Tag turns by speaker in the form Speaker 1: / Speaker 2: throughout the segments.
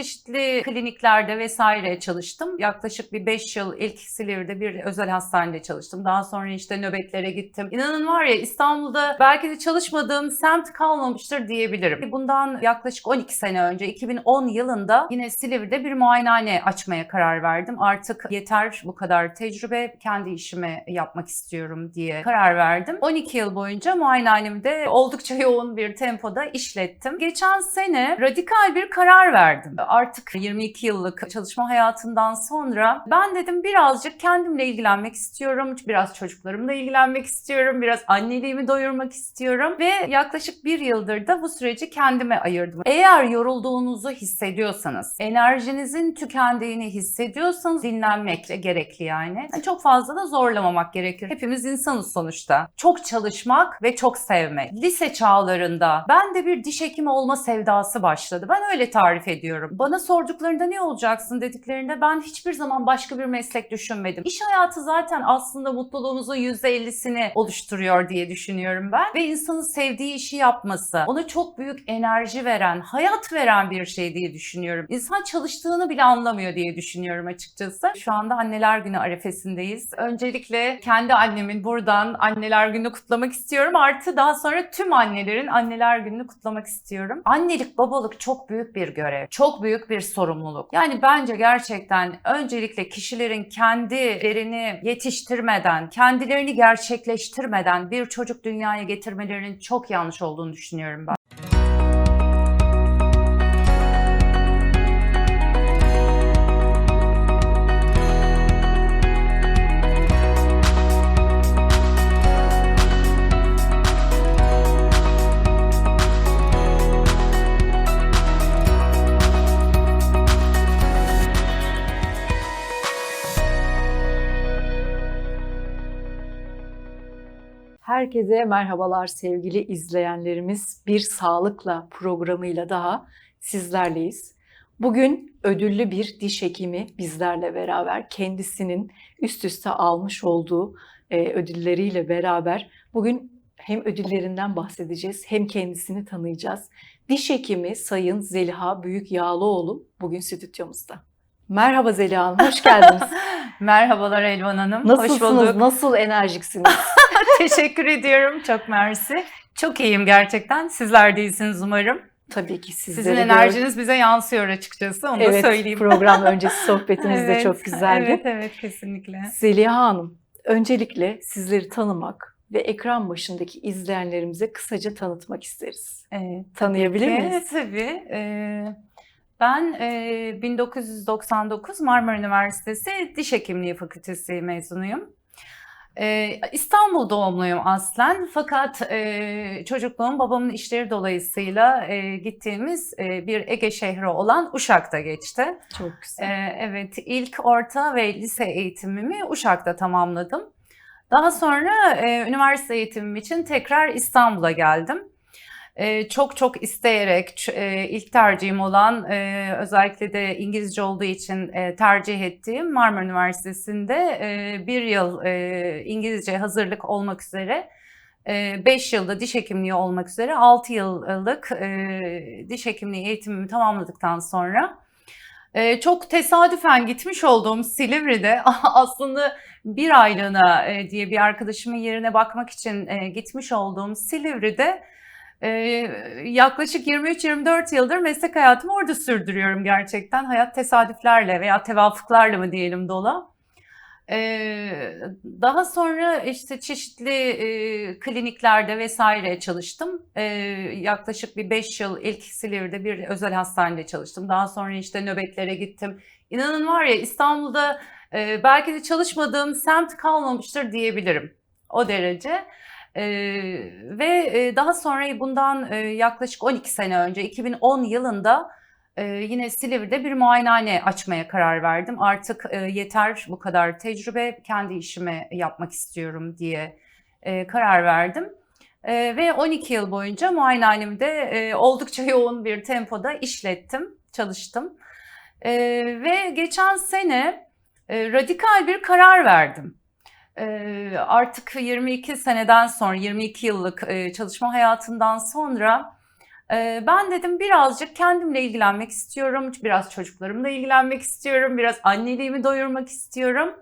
Speaker 1: Çeşitli kliniklerde vesaire çalıştım. Yaklaşık bir 5 yıl ilk Silivri'de bir özel hastanede çalıştım. Daha sonra işte nöbetlere gittim. İnanın var ya İstanbul'da belki de çalışmadığım semt kalmamıştır diyebilirim. Bundan yaklaşık 12 sene önce 2010 yılında yine Silivri'de bir muayenehane açmaya karar verdim. Artık yeter bu kadar tecrübe kendi işimi yapmak istiyorum diye karar verdim. 12 yıl boyunca muayenehanemde oldukça yoğun bir tempoda işlettim. Geçen sene radikal bir karar verdim. Artık 22 yıllık çalışma hayatından sonra ben dedim birazcık kendimle ilgilenmek istiyorum. Biraz çocuklarımla ilgilenmek istiyorum. Biraz anneliğimi doyurmak istiyorum. Ve yaklaşık bir yıldır da bu süreci kendime ayırdım. Eğer yorulduğunuzu hissediyorsanız, enerjinizin tükendiğini hissediyorsanız dinlenmek gerekli yani. Yani Çok fazla da zorlamamak gerekir. Hepimiz insanız sonuçta. Çok çalışmak ve çok sevmek. Lise çağlarında ben de bir diş hekimi olma sevdası başladı. Ben öyle tarif ediyorum. Bana sorduklarında ne olacaksın dediklerinde ben hiçbir zaman başka bir meslek düşünmedim. İş hayatı zaten aslında mutluluğumuzun %50'sini oluşturuyor diye düşünüyorum ben. Ve insanın sevdiği işi yapması, ona çok büyük enerji veren, hayat veren bir şey diye düşünüyorum. İnsan çalıştığını bile anlamıyor diye düşünüyorum açıkçası. Şu anda anneler günü arefesindeyiz. Öncelikle kendi annemin buradan anneler gününü kutlamak istiyorum. Artı daha sonra tüm annelerin anneler gününü kutlamak istiyorum. Annelik, babalık çok büyük bir görev. Çok büyük bir sorumluluk. Yani bence gerçekten öncelikle kişilerin kendilerini yetiştirmeden, kendilerini gerçekleştirmeden bir çocuk dünyaya getirmelerinin çok yanlış olduğunu düşünüyorum ben.
Speaker 2: Herkese merhabalar sevgili izleyenlerimiz. Bir sağlıkla programıyla daha sizlerleyiz. Bugün ödüllü bir diş hekimi bizlerle beraber kendisinin üst üste almış olduğu e, ödülleriyle beraber bugün hem ödüllerinden bahsedeceğiz hem kendisini tanıyacağız. Diş hekimi Sayın Zeliha Büyük Yağlıoğlu bugün stüdyomuzda. Merhaba Zeliha Hanım, hoş geldiniz.
Speaker 1: Merhabalar Elvan Hanım. Hoş
Speaker 2: Nasılsınız,
Speaker 1: bulduk.
Speaker 2: nasıl enerjiksiniz?
Speaker 1: Teşekkür ediyorum. Çok mersi. Çok iyiyim gerçekten. Sizler de iyisiniz umarım.
Speaker 2: Tabii ki sizlere
Speaker 1: Sizin
Speaker 2: de-
Speaker 1: enerjiniz bize yansıyor açıkçası. Onu da
Speaker 2: Evet,
Speaker 1: söyleyeyim.
Speaker 2: program öncesi sohbetimiz de
Speaker 1: Evet,
Speaker 2: çok güzeldi.
Speaker 1: Evet, evet kesinlikle.
Speaker 2: Zeliha Hanım, öncelikle sizleri tanımak ve ekran başındaki izleyenlerimize kısaca tanıtmak isteriz.
Speaker 1: Evet.
Speaker 2: Tanıyabilir
Speaker 1: Tabii,
Speaker 2: miyiz?
Speaker 1: Tabii. Ee, ben e, 1999 Marmara Üniversitesi Diş Hekimliği Fakültesi mezunuyum. Ee, İstanbul doğumluyum aslen fakat e, çocukluğum babamın işleri dolayısıyla e, gittiğimiz e, bir Ege şehri olan Uşak'ta geçti.
Speaker 2: Çok güzel.
Speaker 1: Ee, evet, ilk orta ve lise eğitimimi Uşak'ta tamamladım. Daha sonra e, üniversite eğitimim için tekrar İstanbul'a geldim. E, çok çok isteyerek e, ilk tercihim olan e, özellikle de İngilizce olduğu için e, tercih ettiğim Marmara Üniversitesi'nde bir yıl İngilizce hazırlık olmak üzere 5 yılda diş hekimliği olmak üzere 6 yıllık diş hekimliği eğitimimi tamamladıktan sonra ee, çok tesadüfen gitmiş olduğum Silivri'de aslında bir aylığına diye bir arkadaşımın yerine bakmak için gitmiş olduğum Silivri'de e, yaklaşık 23-24 yıldır meslek hayatımı orada sürdürüyorum gerçekten. Hayat tesadüflerle veya tevafuklarla mı diyelim dola. Ee, daha sonra işte çeşitli e, kliniklerde vesaire çalıştım. Ee, yaklaşık bir 5 yıl ilk Silivri'de bir özel hastanede çalıştım. Daha sonra işte nöbetlere gittim. İnanın var ya İstanbul'da e, belki de çalışmadığım semt kalmamıştır diyebilirim. O derece. Ee, ve daha sonra bundan yaklaşık 12 sene önce 2010 yılında yine Silivri'de bir muayenehane açmaya karar verdim. Artık yeter bu kadar tecrübe, kendi işimi yapmak istiyorum diye karar verdim. E, ve 12 yıl boyunca muayenehanemde e, oldukça yoğun bir tempoda işlettim, çalıştım. E, ve geçen sene e, radikal bir karar verdim. Artık 22 seneden sonra, 22 yıllık çalışma hayatından sonra ben dedim birazcık kendimle ilgilenmek istiyorum, biraz çocuklarımla ilgilenmek istiyorum, biraz anneliğimi doyurmak istiyorum.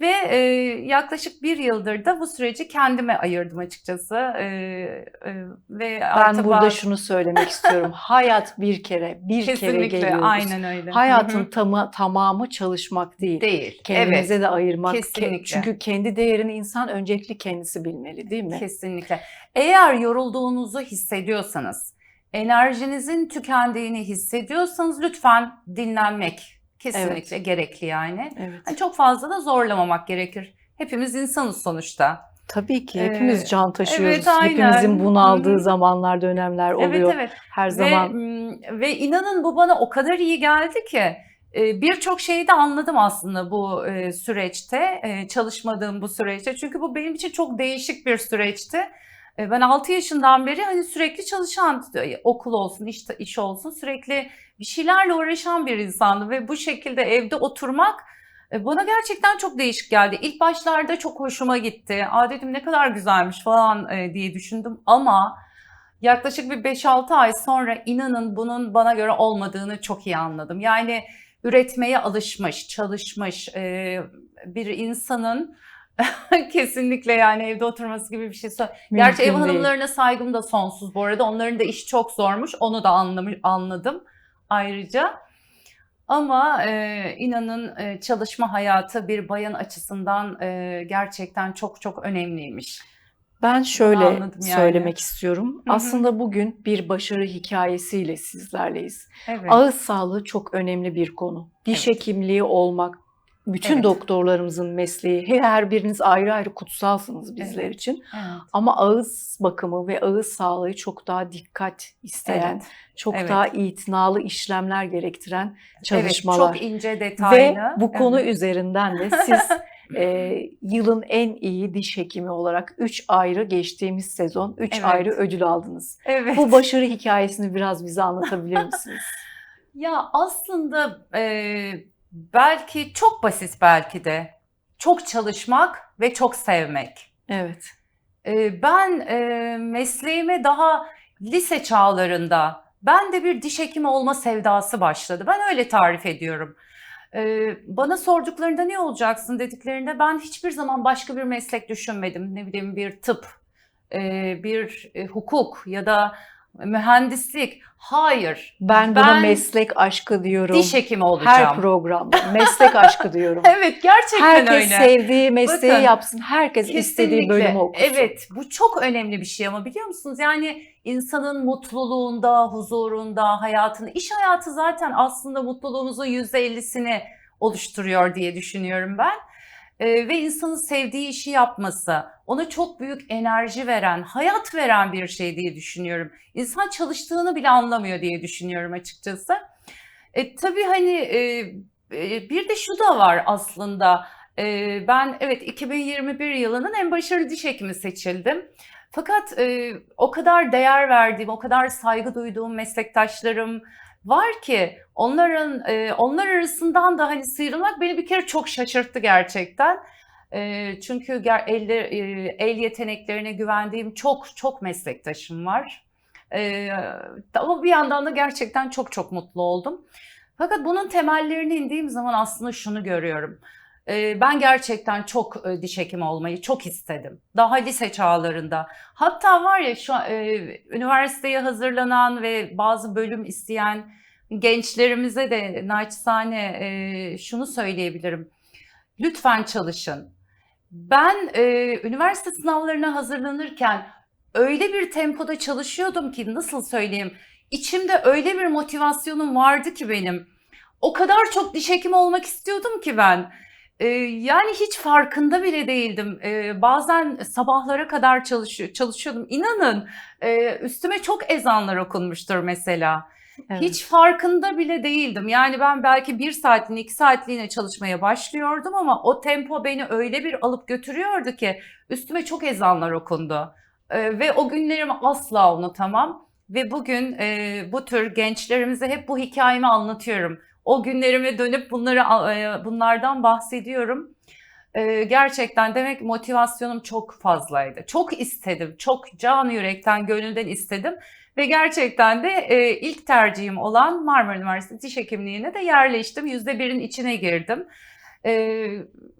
Speaker 1: Ve e, yaklaşık bir yıldır da bu süreci kendime ayırdım açıkçası. Ee, e, ve
Speaker 2: Ben burada
Speaker 1: bazı-
Speaker 2: şunu söylemek istiyorum. Hayat bir kere, bir kere
Speaker 1: kesinlikle
Speaker 2: geliyoruz.
Speaker 1: aynen öyle.
Speaker 2: Hayatın
Speaker 1: Hı hı.
Speaker 2: tamı, tamamı çalışmak değil.
Speaker 1: değil.
Speaker 2: Kendimize
Speaker 1: evet.
Speaker 2: de ayırmak. Ke-
Speaker 1: Kesinlikle.
Speaker 2: Çünkü kendi değerini insan öncelikli kendisi bilmeli değil mi?
Speaker 1: Kesinlikle. Eğer yorulduğunuzu hissediyorsanız, enerjinizin tükendiğini hissediyorsanız lütfen dinlenmek kesinlikle gerekli yani.
Speaker 2: Evet.
Speaker 1: Hani çok fazla da zorlamamak gerekir. Hepimiz insanız sonuçta.
Speaker 2: Tabii ki
Speaker 1: Ee,
Speaker 2: hepimiz can taşıyoruz.
Speaker 1: evet, aynen.
Speaker 2: Hepimizin bunaldığı zamanlar, dönemler oluyor.
Speaker 1: Evet evet.
Speaker 2: Her
Speaker 1: Ve,
Speaker 2: zaman
Speaker 1: mm, ve inanın bu bana o kadar iyi geldi ki e, birçok şeyi de anladım aslında bu e, süreçte, e, çalışmadığım bu süreçte. Çünkü bu benim için çok değişik bir süreçti. E, Ben 6 yaşından beri hani sürekli çalışan, e, okul olsun, iş, iş olsun sürekli bir şeylerle uğraşan bir insandım ve bu şekilde evde oturmak e, bana gerçekten çok değişik geldi. İlk başlarda çok hoşuma gitti. Aa dedim ne kadar güzelmiş falan diye düşündüm ama yaklaşık bir 5-6 ay sonra inanın bunun bana göre olmadığını çok iyi anladım. Yani üretmeye alışmış, çalışmış bir insanın kesinlikle yani evde oturması gibi bir şey söyle. Gerçi ev
Speaker 2: mümkün değil.
Speaker 1: hanımlarına saygım da sonsuz bu arada. Onların da iş çok zormuş. Onu da anlamış, anladım ayrıca. Ama e, inanın e, çalışma hayatı bir bayan açısından e, gerçekten çok çok önemliymiş.
Speaker 2: Ben şöyle
Speaker 1: Anladım yani.
Speaker 2: söylemek istiyorum.
Speaker 1: Hı hı.
Speaker 2: Aslında bugün bir başarı hikayesiyle sizlerleyiz.
Speaker 1: Evet.
Speaker 2: Ağız sağlığı çok önemli bir konu. Diş
Speaker 1: Evet.
Speaker 2: hekimliği olmak, bütün
Speaker 1: Evet.
Speaker 2: doktorlarımızın mesleği, her- biriniz ayrı ayrı kutsalsınız bizler
Speaker 1: Evet.
Speaker 2: için.
Speaker 1: Evet.
Speaker 2: Ama ağız bakımı ve ağız sağlığı çok daha dikkat isteyen,
Speaker 1: Evet.
Speaker 2: çok
Speaker 1: Evet.
Speaker 2: daha itinalı işlemler gerektiren
Speaker 1: Evet,
Speaker 2: çalışmalar.
Speaker 1: çok ince detaylı.
Speaker 2: Ve bu konu
Speaker 1: Evet.
Speaker 2: üzerinden de siz e, yılın en iyi diş hekimi olarak 3 ayrı geçtiğimiz sezon 3
Speaker 1: Evet.
Speaker 2: ayrı ödül aldınız.
Speaker 1: Evet.
Speaker 2: Bu başarı hikayesini biraz bize anlatabilir misiniz?
Speaker 1: Ya aslında e, belki çok basit belki de. Çok çalışmak ve çok sevmek.
Speaker 2: Evet.
Speaker 1: E, ben e, mesleğime daha lise çağlarında ben de bir diş hekimi olma sevdası başladı. Ben öyle tarif ediyorum. E, bana sorduklarında ne olacaksın dediklerinde ben hiçbir zaman başka bir meslek düşünmedim. Ne bileyim bir tıp, e, bir e, hukuk ya da mühendislik. Hayır.
Speaker 2: Ben buna meslek aşkı diyorum.
Speaker 1: diş hekimi olacağım.
Speaker 2: Her programda meslek aşkı diyorum.
Speaker 1: Evet gerçekten
Speaker 2: Herkes
Speaker 1: öyle.
Speaker 2: sevdiği mesleği
Speaker 1: Bakın,
Speaker 2: yapsın. Herkes istediği bölümü okusun.
Speaker 1: Evet, bu çok önemli bir şey ama biliyor musunuz? Yani insanın mutluluğunda, huzurunda, hayatında, iş hayatı zaten aslında mutluluğumuzun %50'sini oluşturuyor diye düşünüyorum ben. Ee, ve insanın sevdiği işi yapması, ona çok büyük enerji veren, hayat veren bir şey diye düşünüyorum. İnsan çalıştığını bile anlamıyor diye düşünüyorum açıkçası. E, tabii hani e, e, bir de şu da var aslında. E, ben evet 2021 yılının en başarılı diş hekimi seçildim. Fakat e, o kadar değer verdiğim, o kadar saygı duyduğum meslektaşlarım var ki onların e, onlar arasından da hani sıyrılmak beni bir kere çok şaşırttı gerçekten. E, çünkü elle, e, el yeteneklerine güvendiğim çok çok meslektaşım var. E, ama bir yandan da gerçekten çok çok mutlu oldum. Fakat bunun temellerine indiğim zaman aslında şunu görüyorum. Ee, Ben gerçekten çok e, diş hekimi olmayı çok istedim. Daha lise çağlarında. Hatta var ya şu e, üniversiteye hazırlanan ve bazı bölüm isteyen gençlerimize de naçizane e, şunu söyleyebilirim. Lütfen çalışın. Ben e, üniversite sınavlarına hazırlanırken öyle bir tempoda çalışıyordum ki nasıl söyleyeyim? İçimde öyle bir motivasyonum vardı ki benim. O kadar çok diş hekimi olmak istiyordum ki ben. Ee, yani hiç farkında bile değildim. Ee, bazen sabahlara kadar çalışıyor, çalışıyordum. İnanın e, üstüme çok ezanlar okunmuştur mesela.
Speaker 2: Evet.
Speaker 1: Hiç farkında bile değildim. Yani ben belki bir saatliğine, iki saatliğine çalışmaya başlıyordum ama o tempo beni öyle bir alıp götürüyordu ki üstüme çok ezanlar okundu. Ee, ve o günlerimi asla unutamam. Ve bugün e, bu tür gençlerimize hep bu hikayemi anlatıyorum. O günlerime dönüp bunları e, bunlardan bahsediyorum. E, gerçekten demek motivasyonum çok fazlaydı. Çok istedim, çok can yürekten, gönülden istedim. Ve gerçekten de e, ilk tercihim olan Marmara Üniversitesi Diş Hekimliği'ne de yerleştim. Yüzde birin içine girdim. E,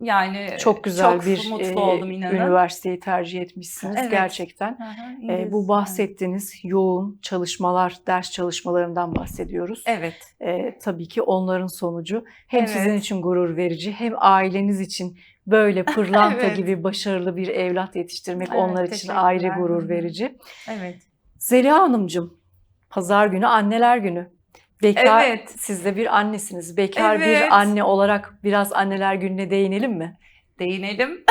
Speaker 1: yani
Speaker 2: Çok güzel
Speaker 1: çok
Speaker 2: bir
Speaker 1: mutlu
Speaker 2: e,
Speaker 1: oldum inanın.
Speaker 2: üniversiteyi tercih etmişsiniz
Speaker 1: Evet.
Speaker 2: gerçekten.
Speaker 1: Hı hı,
Speaker 2: E,
Speaker 1: İngiliz.
Speaker 2: bu bahsettiğiniz yoğun çalışmalar, ders çalışmalarından bahsediyoruz.
Speaker 1: Evet.
Speaker 2: E, tabii ki onların sonucu hem
Speaker 1: Evet.
Speaker 2: sizin için gurur verici hem aileniz için böyle pırlanta
Speaker 1: Evet.
Speaker 2: gibi başarılı bir evlat yetiştirmek
Speaker 1: Evet,
Speaker 2: onlar için ayrı gurur verici.
Speaker 1: Evet.
Speaker 2: Zeliha Hanımcığım, pazar günü anneler günü. Bekar,
Speaker 1: Evet.
Speaker 2: siz de bir annesiniz. Bekar
Speaker 1: Evet.
Speaker 2: bir anne olarak biraz anneler gününe değinelim mi?
Speaker 1: Değinelim.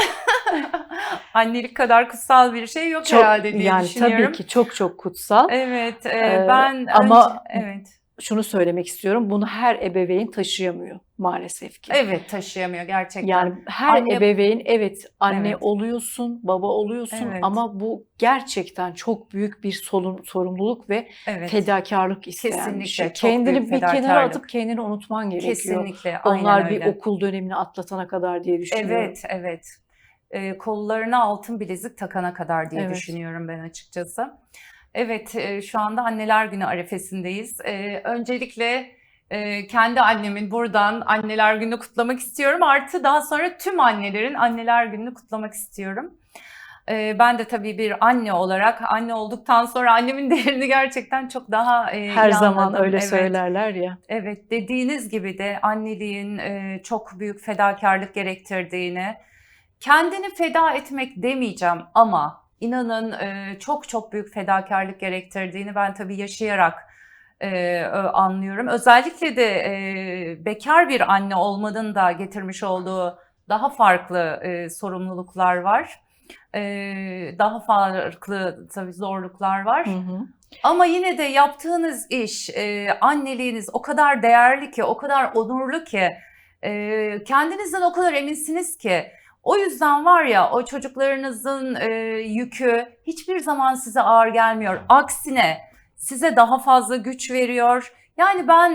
Speaker 1: Annelik kadar kutsal bir şey yok herhalde diye
Speaker 2: yani
Speaker 1: düşünüyorum.
Speaker 2: tabii ki çok çok kutsal.
Speaker 1: Evet, e,
Speaker 2: Ee,
Speaker 1: ben
Speaker 2: ama-
Speaker 1: önce- evet.
Speaker 2: Şunu söylemek istiyorum. Bunu her ebeveyn taşıyamıyor maalesef ki.
Speaker 1: Evet taşıyamıyor gerçekten.
Speaker 2: Yani her
Speaker 1: Anne-
Speaker 2: ebeveyn evet anne
Speaker 1: Evet.
Speaker 2: oluyorsun, baba oluyorsun
Speaker 1: Evet.
Speaker 2: ama bu gerçekten çok büyük bir sorun, sorumluluk ve
Speaker 1: evet.
Speaker 2: fedakarlık isteyen bir
Speaker 1: Kesinlikle,
Speaker 2: şey.
Speaker 1: çok
Speaker 2: Kendini bir kenara atıp kendini unutman gerekiyor.
Speaker 1: Kesinlikle. Aynen
Speaker 2: Onlar bir
Speaker 1: öyle.
Speaker 2: okul dönemini atlatana kadar diye düşünüyorum.
Speaker 1: Evet, evet. E, kollarına altın bilezik takana kadar diye
Speaker 2: Evet.
Speaker 1: düşünüyorum ben açıkçası. Evet, e, şu anda Anneler Günü arifesindeyiz. E, öncelikle e, kendi annemin buradan Anneler Günü'nü kutlamak istiyorum. Artı daha sonra tüm annelerin Anneler Günü'nü kutlamak istiyorum. E, ben de tabii bir anne olarak anne olduktan sonra annemin değerini gerçekten çok daha e,
Speaker 2: Her
Speaker 1: iyi
Speaker 2: zaman
Speaker 1: anladım.
Speaker 2: öyle
Speaker 1: Evet.
Speaker 2: söylerler ya.
Speaker 1: Evet, dediğiniz gibi de anneliğin e, çok büyük fedakarlık gerektirdiğini, kendini feda etmek demeyeceğim ama inanın e, çok çok büyük fedakarlık gerektirdiğini ben tabii yaşayarak e, anlıyorum. Özellikle de e, bekar bir anne olmanın da getirmiş olduğu daha farklı e, sorumluluklar var. E, daha farklı tabii zorluklar var.
Speaker 2: Hı hı.
Speaker 1: Ama yine de yaptığınız iş, e, anneliğiniz o kadar değerli ki, o kadar onurlu ki, e, kendinizden o kadar eminsiniz ki. O yüzden var ya o çocuklarınızın e, yükü hiçbir zaman size ağır gelmiyor. Aksine size daha fazla güç veriyor. Yani ben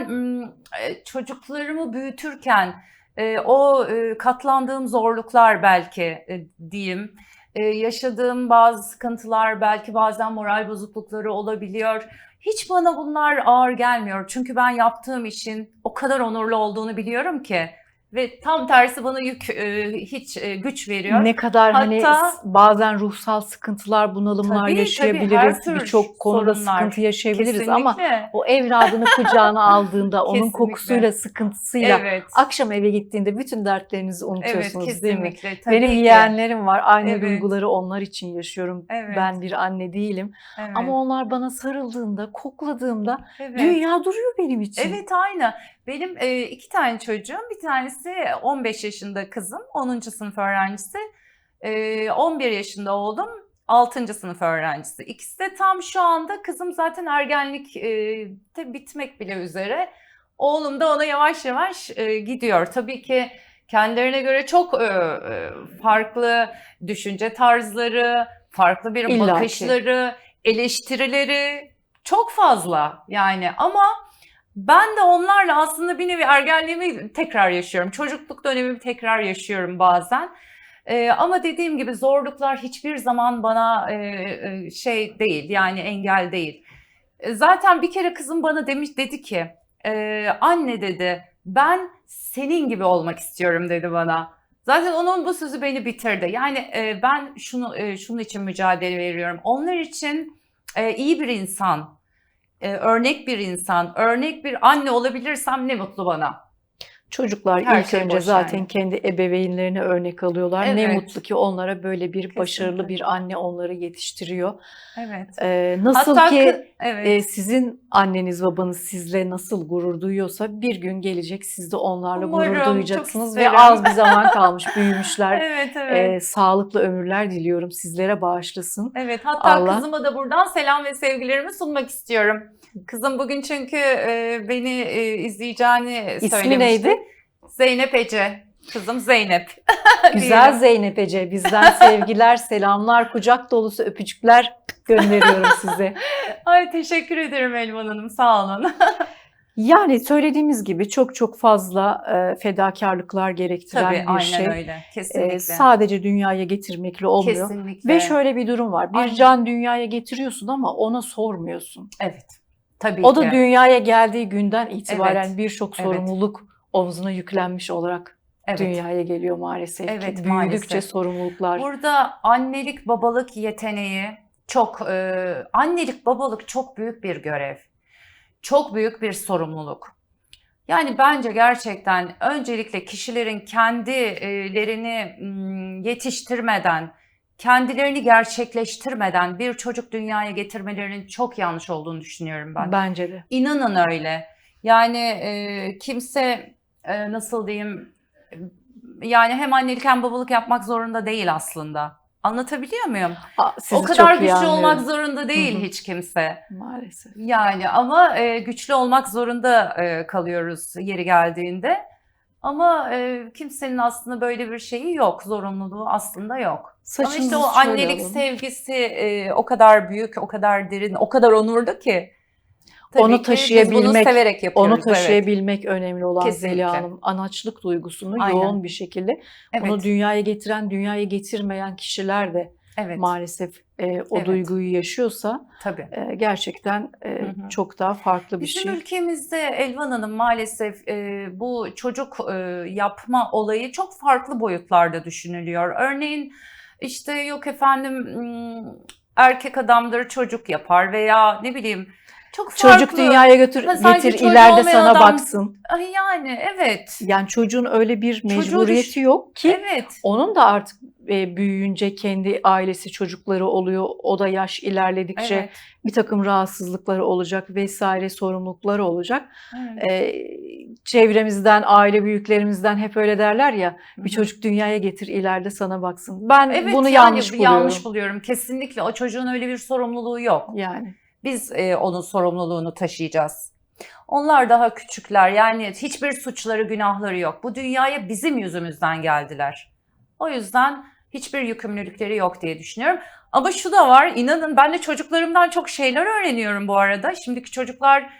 Speaker 1: e, çocuklarımı büyütürken e, o e, katlandığım zorluklar belki diyeyim yaşadığım bazı sıkıntılar, belki bazen moral bozuklukları olabiliyor. Hiç bana bunlar ağır gelmiyor. Çünkü ben yaptığım işin o kadar onurlu olduğunu biliyorum ki. Ve tam tersi bana yük, e, hiç e, güç veriyor.
Speaker 2: Ne kadar hani
Speaker 1: Hatta-
Speaker 2: s- bazen ruhsal sıkıntılar, bunalımlar
Speaker 1: Tabii,
Speaker 2: yaşayabiliriz. Birçok konuda
Speaker 1: sorunlar.
Speaker 2: sıkıntı yaşayabiliriz ama
Speaker 1: Kesinlikle.
Speaker 2: o evladını kucağına aldığında, onun kokusuyla, sıkıntısıyla
Speaker 1: Evet.
Speaker 2: akşam eve gittiğinde bütün dertlerinizi
Speaker 1: Evet,
Speaker 2: unutuyorsunuz değil mi?
Speaker 1: Tabii
Speaker 2: Benim
Speaker 1: ki.
Speaker 2: yeğenlerim var. Aynı
Speaker 1: Evet.
Speaker 2: duyguları onlar için yaşıyorum.
Speaker 1: Evet.
Speaker 2: Ben bir anne değilim.
Speaker 1: Evet.
Speaker 2: Ama onlar bana sarıldığında, kokladığımda
Speaker 1: Evet.
Speaker 2: dünya duruyor benim için.
Speaker 1: Evet aynı. Benim e, iki tane çocuğum. Bir tanesi 15 yaşında kızım, 10. sınıf öğrencisi. E, 11 yaşında oğlum, 6. sınıf öğrencisi. İkisi de tam şu anda kızım zaten ergenlik e, bitmek bile üzere. Oğlum da ona yavaş yavaş e, gidiyor. Tabii ki kendilerine göre çok e, e, farklı düşünce tarzları, farklı bir
Speaker 2: İlla ki.
Speaker 1: bakışları, eleştirileri çok fazla yani ama ben de onlarla aslında bir nevi ergenliğimi tekrar yaşıyorum. Çocukluk dönemimi tekrar yaşıyorum bazen. Ee, ama dediğim gibi zorluklar hiçbir zaman bana e, şey değil yani engel değil. Zaten bir kere kızım bana demiş dedi ki e, anne dedi ben senin gibi olmak istiyorum dedi bana. Zaten onun bu sözü beni bitirdi. Yani e, ben şunu e, şunun için mücadele veriyorum. Onlar için e, iyi bir insan, e, örnek bir insan, örnek bir anne olabilirsem ne mutlu bana.
Speaker 2: Çocuklar
Speaker 1: Her
Speaker 2: ilk
Speaker 1: şey
Speaker 2: önce
Speaker 1: boş
Speaker 2: zaten
Speaker 1: yani.
Speaker 2: kendi ebeveynlerine örnek alıyorlar. Ne
Speaker 1: Evet.
Speaker 2: mutlu ki onlara böyle bir başarılı
Speaker 1: Kesinlikle.
Speaker 2: bir anne onları yetiştiriyor.
Speaker 1: Evet.
Speaker 2: Ee, nasıl
Speaker 1: Hatta
Speaker 2: ki
Speaker 1: evet.
Speaker 2: e, sizin anneniz babanız sizle nasıl gurur duyuyorsa bir gün gelecek siz de onlarla
Speaker 1: Umarım,
Speaker 2: gurur duyacaksınız ve az bir zaman kalmış büyümüşler.
Speaker 1: evet, evet.
Speaker 2: Ee, sağlıklı ömürler diliyorum sizlere bağışlasın.
Speaker 1: Evet, hatta
Speaker 2: Allah-
Speaker 1: kızıma da buradan selam ve sevgilerimi sunmak istiyorum. Kızım bugün çünkü e, beni e, izleyeceğini
Speaker 2: İsmi
Speaker 1: söylemişti.
Speaker 2: neydi?
Speaker 1: Zeynep Ece. Kızım Zeynep.
Speaker 2: Güzel. Zeynep Ece. Bizden sevgiler, selamlar, kucak dolusu öpücükler gönderiyorum size.
Speaker 1: Ay teşekkür ederim Elvan Hanım. Sağ olun.
Speaker 2: Yani söylediğimiz gibi çok çok fazla e, fedakarlıklar gerektiren
Speaker 1: Tabii
Speaker 2: bir
Speaker 1: aynen
Speaker 2: şey.
Speaker 1: öyle.
Speaker 2: E,
Speaker 1: Kesinlikle.
Speaker 2: sadece dünyaya getirmekle olmuyor.
Speaker 1: Kesinlikle.
Speaker 2: Ve şöyle bir durum var. Bir
Speaker 1: Aynen.
Speaker 2: can dünyaya getiriyorsun ama ona sormuyorsun.
Speaker 1: Evet. Tabii
Speaker 2: O da
Speaker 1: ki.
Speaker 2: dünyaya geldiği günden itibaren
Speaker 1: Evet.
Speaker 2: birçok
Speaker 1: Evet.
Speaker 2: Omzuna yüklenmiş olarak
Speaker 1: evet.
Speaker 2: dünyaya geliyor maalesef
Speaker 1: Evet.
Speaker 2: Büyüdükçe
Speaker 1: maalesef. sorumluluklar.
Speaker 2: sorumluluklar.
Speaker 1: Burada annelik babalık yeteneği çok e, annelik babalık çok büyük bir görev. Çok büyük bir sorumluluk. Yani bence gerçekten öncelikle kişilerin kendilerini yetiştirmeden, kendilerini gerçekleştirmeden bir çocuk dünyaya getirmelerinin çok yanlış olduğunu düşünüyorum ben.
Speaker 2: Bence de.
Speaker 1: İnanın öyle. Yani e, kimse e, nasıl diyeyim yani hem annelik hem babalık yapmak zorunda değil aslında. Anlatabiliyor muyum?
Speaker 2: Aa,
Speaker 1: o kadar güçlü olmak zorunda değil
Speaker 2: Hı hı.
Speaker 1: hiç kimse.
Speaker 2: Maalesef.
Speaker 1: Yani ama e, güçlü olmak zorunda e, kalıyoruz yeri geldiğinde. Ama e, kimsenin aslında böyle bir şeyi yok, zorunluluğu aslında yok. Ama
Speaker 2: Saçınızı
Speaker 1: işte o annelik sevgisi e, o kadar büyük, o kadar derin, o kadar onurlu ki. Tabii
Speaker 2: Onu taşıyabilmek,
Speaker 1: bunu severek yapıyoruz.
Speaker 2: Onu
Speaker 1: evet.
Speaker 2: taşıyabilmek önemli olan
Speaker 1: Kesinlikle.
Speaker 2: Zeliha Hanım. Anaçlık duygusunu
Speaker 1: Aynen.
Speaker 2: yoğun bir şekilde
Speaker 1: Evet,
Speaker 2: onu dünyaya getiren, dünyaya getirmeyen kişiler de
Speaker 1: evet,
Speaker 2: maalesef e, o
Speaker 1: Evet.
Speaker 2: duyguyu yaşıyorsa
Speaker 1: tabii.
Speaker 2: e, gerçekten e,
Speaker 1: Hı hı.
Speaker 2: çok daha farklı bir
Speaker 1: Bizim
Speaker 2: şey.
Speaker 1: ülkemizde Elvan Hanım maalesef e, bu çocuk e, yapma olayı çok farklı boyutlarda düşünülüyor. Örneğin işte yok efendim erkek adamdır çocuk yapar veya ne bileyim çok farklı.
Speaker 2: Çocuk dünyaya götür,
Speaker 1: Ha, sanki
Speaker 2: getir
Speaker 1: çocuğu
Speaker 2: ileride sana
Speaker 1: adam-
Speaker 2: baksın.
Speaker 1: Ay yani evet.
Speaker 2: Yani çocuğun öyle bir
Speaker 1: Çocuğu
Speaker 2: mecburiyeti
Speaker 1: düş-
Speaker 2: yok ki
Speaker 1: Evet.
Speaker 2: onun da artık e, büyüyünce kendi ailesi çocukları oluyor. O da yaş ilerledikçe
Speaker 1: Evet.
Speaker 2: bir takım rahatsızlıkları olacak vesaire sorumlulukları olacak.
Speaker 1: evet.
Speaker 2: E, çevremizden, aile büyüklerimizden hep öyle derler ya bir
Speaker 1: Hı hı.
Speaker 2: çocuk dünyaya getir ileride sana baksın. Ben
Speaker 1: Evet,
Speaker 2: bunu
Speaker 1: yani
Speaker 2: yanlış buluyorum.
Speaker 1: Yanlış buluyorum. Kesinlikle o çocuğun öyle bir sorumluluğu yok.
Speaker 2: Yani
Speaker 1: Biz e, onun sorumluluğunu taşıyacağız. Onlar daha küçükler yani hiçbir suçları günahları yok. Bu dünyaya bizim yüzümüzden geldiler. O yüzden hiçbir yükümlülükleri yok diye düşünüyorum. Ama şu da var inanın ben de çocuklarımdan çok şeyler öğreniyorum bu arada. Şimdiki çocuklar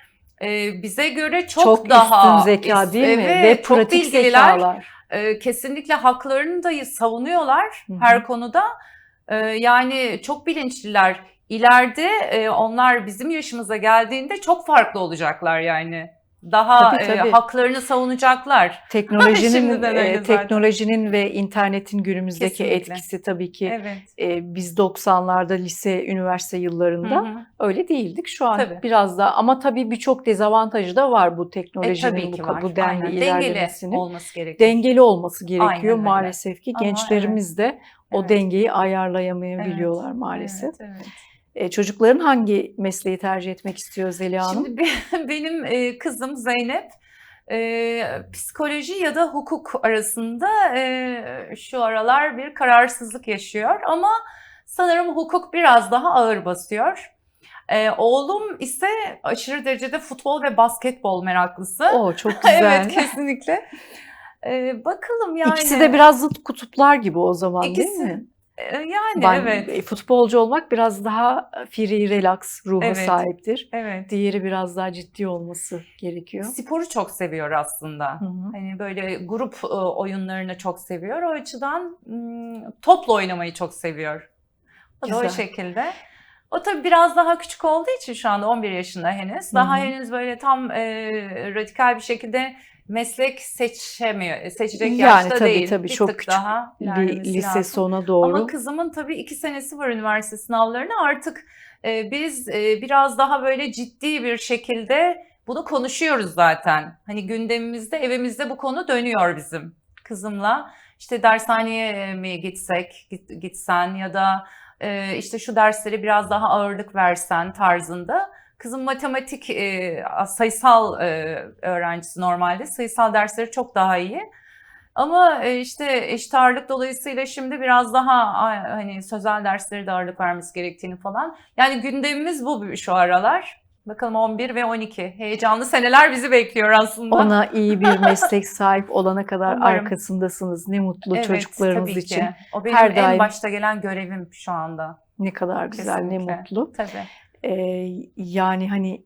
Speaker 1: e, bize göre çok,
Speaker 2: çok,
Speaker 1: daha
Speaker 2: üstün zeka değil mi?
Speaker 1: Evet,
Speaker 2: Ve
Speaker 1: çok
Speaker 2: pratik
Speaker 1: bilgililer.
Speaker 2: zekalar.
Speaker 1: E, kesinlikle haklarını da savunuyorlar
Speaker 2: Hı hı.
Speaker 1: her konuda. E, yani çok bilinçliler. İleride e, onlar bizim yaşımıza geldiğinde çok farklı olacaklar yani. Daha
Speaker 2: Tabii,
Speaker 1: e,
Speaker 2: tabii.
Speaker 1: haklarını savunacaklar.
Speaker 2: Teknolojinin e, teknolojinin ve internetin günümüzdeki
Speaker 1: Kesinlikle.
Speaker 2: etkisi tabii ki
Speaker 1: Evet.
Speaker 2: e, biz 90'larda lise, üniversite yıllarında
Speaker 1: Hı hı.
Speaker 2: öyle değildik. Şu an
Speaker 1: Tabii.
Speaker 2: biraz daha ama tabii birçok dezavantajı da var bu
Speaker 1: E,
Speaker 2: teknolojinin
Speaker 1: tabii
Speaker 2: bu,
Speaker 1: var.
Speaker 2: bu denli
Speaker 1: Aynen. Dengeli
Speaker 2: ilerlemesinin.
Speaker 1: olması gerekiyor.
Speaker 2: Dengeli olması gerekiyor
Speaker 1: Aynen
Speaker 2: maalesef ki
Speaker 1: Ama
Speaker 2: gençlerimiz de o
Speaker 1: Evet.
Speaker 2: dengeyi ayarlayamayabiliyorlar
Speaker 1: Evet,
Speaker 2: maalesef.
Speaker 1: Evet, evet.
Speaker 2: E, çocukların hangi mesleği tercih etmek istiyor Zeliha Hanım?
Speaker 1: Şimdi be- benim e, kızım Zeynep e, psikoloji ya da hukuk arasında e, şu aralar bir kararsızlık yaşıyor ama sanırım hukuk biraz daha ağır basıyor. E, oğlum ise aşırı derecede futbol ve basketbol meraklısı.
Speaker 2: Oo çok güzel.
Speaker 1: evet kesinlikle. E, bakalım yani.
Speaker 2: İkisi de biraz zıt kutuplar gibi o zaman değil
Speaker 1: İkisi-
Speaker 2: mi?
Speaker 1: E, yani
Speaker 2: Ben,
Speaker 1: evet.
Speaker 2: e, Futbolcu olmak biraz daha free, relax ruha
Speaker 1: Evet.
Speaker 2: sahiptir.
Speaker 1: Evet.
Speaker 2: Diğeri biraz daha ciddi olması gerekiyor.
Speaker 1: Sporu çok seviyor aslında.
Speaker 2: Hı hı.
Speaker 1: Hani böyle grup e, oyunlarını çok seviyor. O açıdan topla oynamayı çok seviyor. O da o
Speaker 2: Güzel.
Speaker 1: şekilde. O tabii biraz daha küçük olduğu için şu anda 11 yaşında henüz. Daha
Speaker 2: Hı hı.
Speaker 1: henüz böyle tam e, radikal bir şekilde meslek seçemiyor. Seçecek
Speaker 2: Yani
Speaker 1: yaşta
Speaker 2: tabii,
Speaker 1: değil.
Speaker 2: tabii,
Speaker 1: bir
Speaker 2: çok
Speaker 1: tık
Speaker 2: küçük
Speaker 1: daha
Speaker 2: Li- lise
Speaker 1: lazım.
Speaker 2: sona doğru.
Speaker 1: Ama kızımın tabii iki senesi var üniversite sınavlarına. Artık e, biz e, biraz daha böyle ciddi bir şekilde bunu konuşuyoruz zaten. Hani gündemimizde, evimizde bu konu dönüyor bizim kızımla. İşte dershaneye mi gitsek, git- gitsen ya da e, işte şu derslere biraz daha ağırlık versen tarzında. Kızım matematik, e, sayısal e, öğrencisi normalde. Sayısal dersleri çok daha iyi. Ama e, işte eşit ağırlık dolayısıyla şimdi biraz daha hani sözel derslere de ağırlık vermesi gerektiğini falan. Yani gündemimiz bu şu aralar. Bakalım 11 ve 12. Heyecanlı seneler bizi bekliyor aslında.
Speaker 2: Ona iyi bir meslek sahip olana kadar
Speaker 1: Umarım.
Speaker 2: arkasındasınız. Ne mutlu
Speaker 1: Evet,
Speaker 2: çocuklarınız
Speaker 1: tabii ki.
Speaker 2: için.
Speaker 1: O benim
Speaker 2: her
Speaker 1: en
Speaker 2: daim-
Speaker 1: başta gelen görevim şu anda.
Speaker 2: Ne kadar güzel, ne
Speaker 1: Kesinlikle.
Speaker 2: mutlu.
Speaker 1: Tabii.
Speaker 2: Ee, yani hani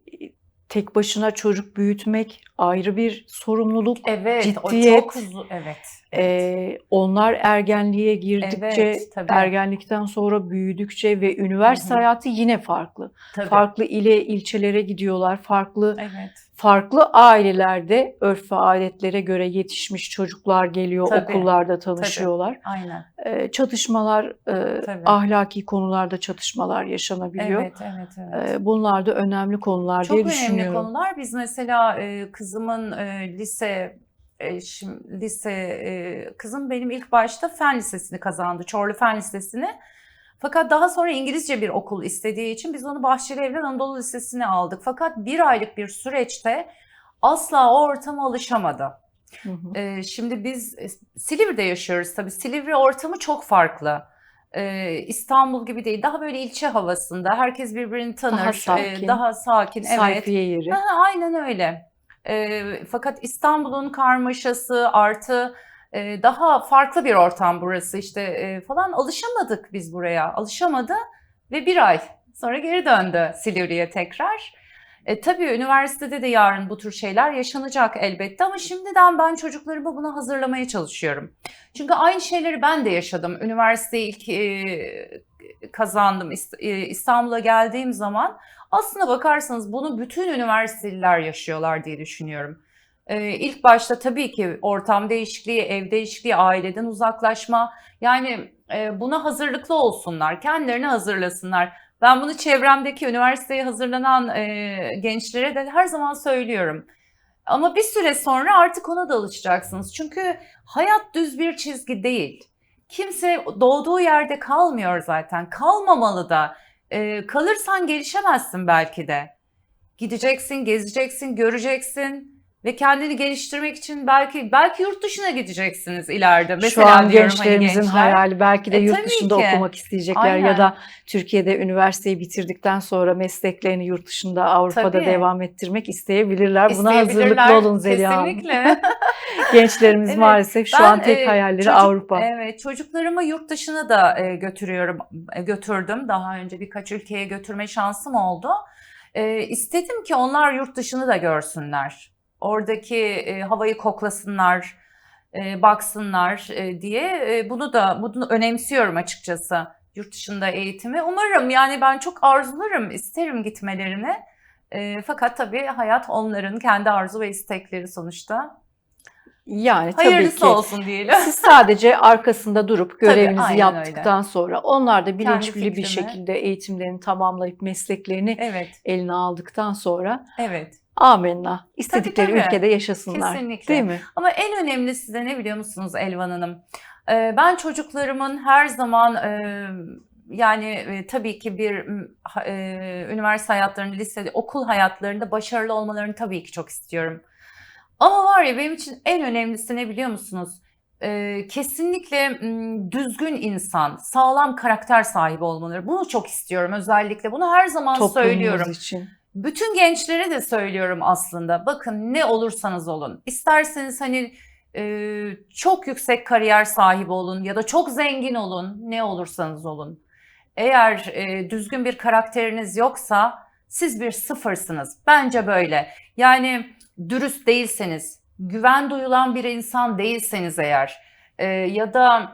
Speaker 2: tek başına çocuk büyütmek ayrı bir sorumluluk.
Speaker 1: Evet,
Speaker 2: Ciddiyet.
Speaker 1: o çok uzun. Evet.
Speaker 2: Ee, onlar ergenliğe girdikçe,
Speaker 1: Evet, tabii.
Speaker 2: ergenlikten sonra büyüdükçe ve üniversite
Speaker 1: Hı hı.
Speaker 2: hayatı yine farklı.
Speaker 1: Tabii.
Speaker 2: Farklı ile ilçelere gidiyorlar. Farklı
Speaker 1: Evet.
Speaker 2: farklı ailelerde örf ve adetlere göre yetişmiş çocuklar geliyor,
Speaker 1: Tabii,
Speaker 2: okullarda tanışıyorlar.
Speaker 1: Aynen.
Speaker 2: Ee, çatışmalar, e,
Speaker 1: Tabii.
Speaker 2: ahlaki konularda çatışmalar yaşanabiliyor.
Speaker 1: Evet, evet, evet.
Speaker 2: Ee, bunlar da önemli konular
Speaker 1: Çok
Speaker 2: diye
Speaker 1: önemli
Speaker 2: düşünüyorum.
Speaker 1: konular. Biz mesela e, kızımın e, lise e, şimdi lise e, kızım benim ilk başta fen lisesini kazandı. Çorlu Fen Lisesi'ni. Fakat daha sonra İngilizce bir okul istediği için biz onu Bahçeli Evler Anadolu Lisesi'ne aldık. Fakat bir aylık bir süreçte asla o ortama alışamadı.
Speaker 2: Hı hı.
Speaker 1: Ee, şimdi biz e, Silivri'de yaşıyoruz tabii. Silivri ortamı çok farklı. Ee, İstanbul gibi değil. Daha böyle ilçe havasında. Herkes birbirini tanır.
Speaker 2: Daha
Speaker 1: Ee,
Speaker 2: sakin.
Speaker 1: daha sakin. Evet.
Speaker 2: Sayfiye yeri.
Speaker 1: Ha, aynen öyle. Ee, fakat İstanbul'un karmaşası artı e, daha farklı bir ortam burası işte e, falan alışamadık biz buraya. Alışamadı ve bir ay sonra geri döndü Silivri'ye tekrar. E, tabii üniversitede de yarın bu tür şeyler yaşanacak elbette ama şimdiden ben çocuklarımı buna hazırlamaya çalışıyorum. Çünkü aynı şeyleri ben de yaşadım. Üniversiteyi ilk e, kazandım e, İstanbul'a geldiğim zaman aslına bakarsanız bunu bütün üniversiteliler yaşıyorlar diye düşünüyorum. Ee, ilk başta tabii ki ortam değişikliği, ev değişikliği, aileden uzaklaşma. Yani e, buna hazırlıklı olsunlar, kendilerini hazırlasınlar. Ben bunu çevremdeki üniversiteye hazırlanan e, gençlere de her zaman söylüyorum. Ama bir süre sonra artık ona da alışacaksınız. Çünkü hayat düz bir çizgi değil. Kimse doğduğu yerde kalmıyor zaten. Kalmamalı da. Ee, kalırsan gelişemezsin belki de. Gideceksin, gezeceksin, göreceksin ve kendini geliştirmek için belki belki yurt dışına gideceksiniz ileride. Mesela
Speaker 2: Şu an
Speaker 1: diyorum hani
Speaker 2: gençlerimizin
Speaker 1: gençler.
Speaker 2: hayali belki de
Speaker 1: E,
Speaker 2: yurt dışında
Speaker 1: ki.
Speaker 2: okumak isteyecekler
Speaker 1: Aynen.
Speaker 2: ya da Türkiye'de üniversiteyi bitirdikten sonra mesleklerini yurt dışında Avrupa'da
Speaker 1: Tabii.
Speaker 2: devam ettirmek isteyebilirler. Buna hazırlıklı olun Zeliha Hanım.
Speaker 1: Kesinlikle.
Speaker 2: Gençlerimiz
Speaker 1: Evet,
Speaker 2: maalesef şu
Speaker 1: ben,
Speaker 2: an tek
Speaker 1: e,
Speaker 2: hayalleri
Speaker 1: çocuk-
Speaker 2: Avrupa.
Speaker 1: Evet, çocuklarımı yurt dışına da e, götürüyorum, e, götürdüm. Daha önce birkaç ülkeye götürme şansım oldu. E, istedim ki onlar yurt dışını da görsünler. Oradaki e, havayı koklasınlar, e, baksınlar e, diye e, bunu da bunu önemsiyorum açıkçası. Yurt dışında eğitimi. Umarım yani ben çok arzularım, isterim gitmelerini. E, fakat tabii hayat onların kendi arzu ve istekleri sonuçta.
Speaker 2: Yani tabii
Speaker 1: Hayırlısı
Speaker 2: ki.
Speaker 1: olsun diyelim.
Speaker 2: Siz sadece arkasında durup görevinizi
Speaker 1: aynen
Speaker 2: yaptıktan sonra onlar da bilinçli bir şekilde eğitimlerini tamamlayıp mesleklerini
Speaker 1: Evet,
Speaker 2: eline aldıktan sonra
Speaker 1: evet.
Speaker 2: Amenna istedikleri
Speaker 1: tabii.
Speaker 2: ülkede yaşasınlar.
Speaker 1: Kesinlikle.
Speaker 2: Değil mi?
Speaker 1: Ama en önemlisi de ne biliyor musunuz Elvan Hanım? Ee, ben çocuklarımın her zaman e, yani e, tabii ki bir e, üniversite hayatlarında, lise, okul hayatlarında başarılı olmalarını tabii ki çok istiyorum. Ama var ya benim için en önemlisi ne biliyor musunuz? Ee, kesinlikle düzgün insan, sağlam karakter sahibi olmaları. Bunu çok istiyorum özellikle. Bunu her zaman
Speaker 2: Toplumumuz
Speaker 1: söylüyorum.
Speaker 2: için.
Speaker 1: Bütün gençlere de söylüyorum aslında. Bakın ne olursanız olun. İsterseniz hani e, çok yüksek kariyer sahibi olun ya da çok zengin olun. Ne olursanız olun. Eğer e, düzgün bir karakteriniz yoksa siz bir sıfırsınız. Bence böyle. Yani dürüst değilseniz, güven duyulan bir insan değilseniz eğer e, ya da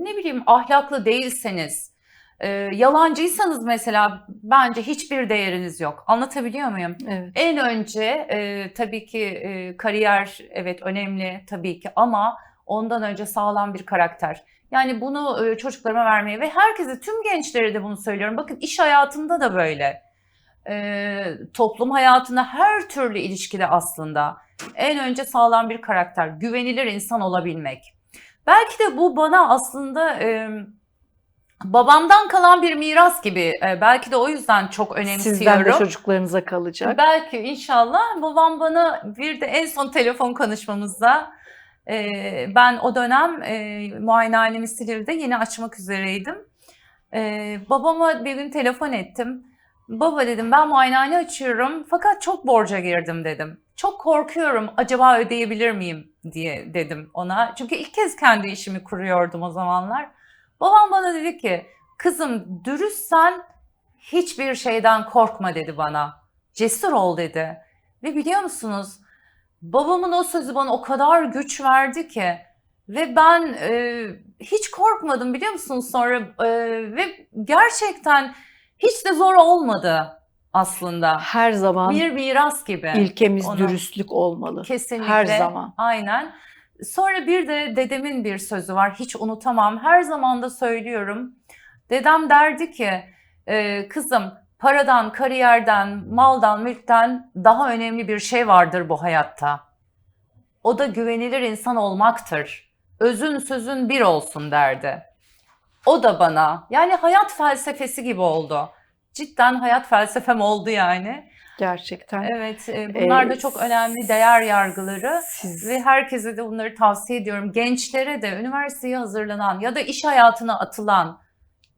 Speaker 1: ne bileyim ahlaklı değilseniz, e, yalancıysanız mesela bence hiçbir değeriniz yok. Anlatabiliyor muyum?
Speaker 2: Evet.
Speaker 1: En önce e, tabii ki e, kariyer evet önemli tabii ki ama ondan önce sağlam bir karakter. Yani bunu e, çocuklarıma vermeye ve herkese tüm gençlere de bunu söylüyorum. Bakın iş hayatında da böyle. E, toplum hayatında her türlü ilişkide aslında en önce sağlam bir karakter, güvenilir insan olabilmek. Belki de bu bana aslında e, babamdan kalan bir miras gibi. E, belki de o yüzden çok önemsiyorum.
Speaker 2: Sizden de çocuklarınıza kalacak.
Speaker 1: Belki inşallah babam bana bir de en son telefon konuşmamızda e, ben o dönem e, muayenehanemi Silivri'de yeni açmak üzereydim. E, babama bir gün telefon ettim. Baba dedim ben muayenehane açıyorum fakat çok borca girdim dedim. Çok korkuyorum acaba ödeyebilir miyim diye dedim ona. Çünkü ilk kez kendi işimi kuruyordum o zamanlar. Babam bana dedi ki kızım dürüstsen hiçbir şeyden korkma dedi bana. Cesur ol dedi. Ve biliyor musunuz babamın o sözü bana o kadar güç verdi ki ve ben e, hiç korkmadım biliyor musunuz sonra e, ve gerçekten hiç de zor olmadı aslında.
Speaker 2: Her zaman
Speaker 1: Bir miras gibi.
Speaker 2: ilkemiz
Speaker 1: Ona-
Speaker 2: dürüstlük olmalı.
Speaker 1: Kesinlikle.
Speaker 2: Her zaman.
Speaker 1: Aynen. Sonra bir de dedemin bir sözü var. Hiç unutamam. Her zaman da söylüyorum. Dedem derdi ki, "E, kızım paradan, kariyerden, maldan, mülkten daha önemli bir şey vardır bu hayatta. O da güvenilir insan olmaktır. Özün sözün bir olsun derdi. O da bana yani hayat felsefesi gibi oldu. Cidden hayat felsefem oldu yani.
Speaker 2: Gerçekten.
Speaker 1: Evet, e, bunlar
Speaker 2: Ee,
Speaker 1: da çok önemli değer yargıları
Speaker 2: Siz
Speaker 1: ve herkese de bunları tavsiye ediyorum. Gençlere de üniversiteye hazırlanan ya da iş hayatına atılan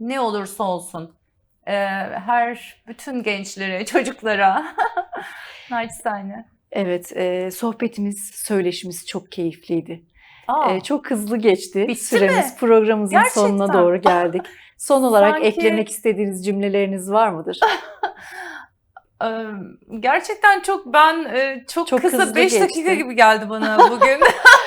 Speaker 1: ne olursa olsun her bütün gençlere, çocuklara naçizane.
Speaker 2: evet, e, sohbetimiz, söyleşimiz çok keyifliydi.
Speaker 1: Aa,
Speaker 2: E, çok hızlı geçti
Speaker 1: Bitti
Speaker 2: süremiz.
Speaker 1: mi?
Speaker 2: Programımızın sonuna
Speaker 1: Gerçekten.
Speaker 2: doğru geldik. Son olarak
Speaker 1: Sanki-
Speaker 2: eklemek istediğiniz cümleleriniz var mıdır?
Speaker 1: gerçekten çok ben çok,
Speaker 2: Çok
Speaker 1: kısa
Speaker 2: hızlı
Speaker 1: 5 dakika gibi geldi bana bugün.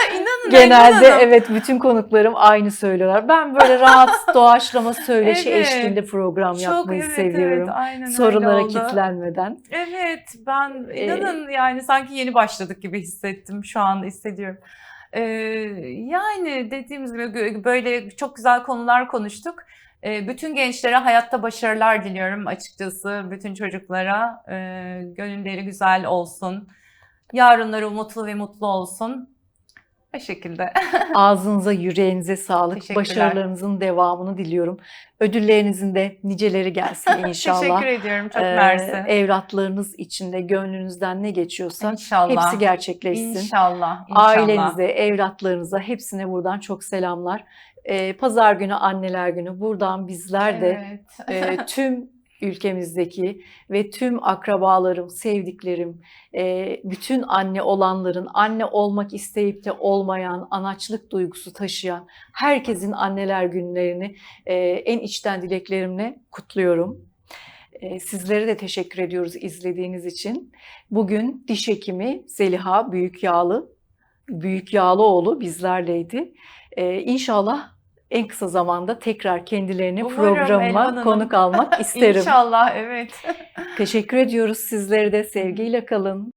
Speaker 1: İnanın
Speaker 2: Genelde
Speaker 1: Hanım.
Speaker 2: evet bütün konuklarım aynı söylüyorlar. Ben böyle rahat doğaçlama söyleşi
Speaker 1: Evet.
Speaker 2: eşliğinde program
Speaker 1: Çok
Speaker 2: yapmayı
Speaker 1: evet,
Speaker 2: seviyorum.
Speaker 1: evet, aynen
Speaker 2: Sorulara kilitlenmeden.
Speaker 1: Evet, ben
Speaker 2: Ee,
Speaker 1: inanın yani sanki yeni başladık gibi hissettim şu anda hissediyorum. Ee, yani dediğimiz gibi böyle çok güzel konular konuştuk. Ee, bütün gençlere hayatta başarılar diliyorum açıkçası. Bütün çocuklara e, gönülleri güzel olsun. Yarınları umutlu ve mutlu olsun. Bu şekilde.
Speaker 2: Ağzınıza, yüreğinize sağlık. Başarılarınızın devamını diliyorum. Ödüllerinizin de niceleri gelsin inşallah.
Speaker 1: Teşekkür ediyorum. Çok
Speaker 2: Ee,
Speaker 1: mersi.
Speaker 2: evlatlarınız için de gönlünüzden ne geçiyorsa
Speaker 1: İnşallah.
Speaker 2: hepsi gerçekleşsin.
Speaker 1: İnşallah. inşallah.
Speaker 2: Ailenize, evlatlarınıza hepsine buradan çok selamlar. Ee, Pazar günü Anneler Günü. Buradan bizler de
Speaker 1: Evet.
Speaker 2: e, tüm ülkemizdeki ve tüm akrabalarım, sevdiklerim, e, bütün anne olanların, anne olmak isteyip de olmayan, anaçlık duygusu taşıyan herkesin anneler günlerini e, en içten dileklerimle kutluyorum. E, Sizlere de teşekkür ediyoruz izlediğiniz için. Bugün diş hekimi Zeliha Büyük Yağlı, Büyük Yağlıoğlu bizlerleydi. E, İnşallah en kısa zamanda tekrar kendilerini
Speaker 1: Umarım
Speaker 2: programıma konuk almak isterim.
Speaker 1: İnşallah evet.
Speaker 2: Teşekkür ediyoruz. Sizlere de sevgiyle kalın.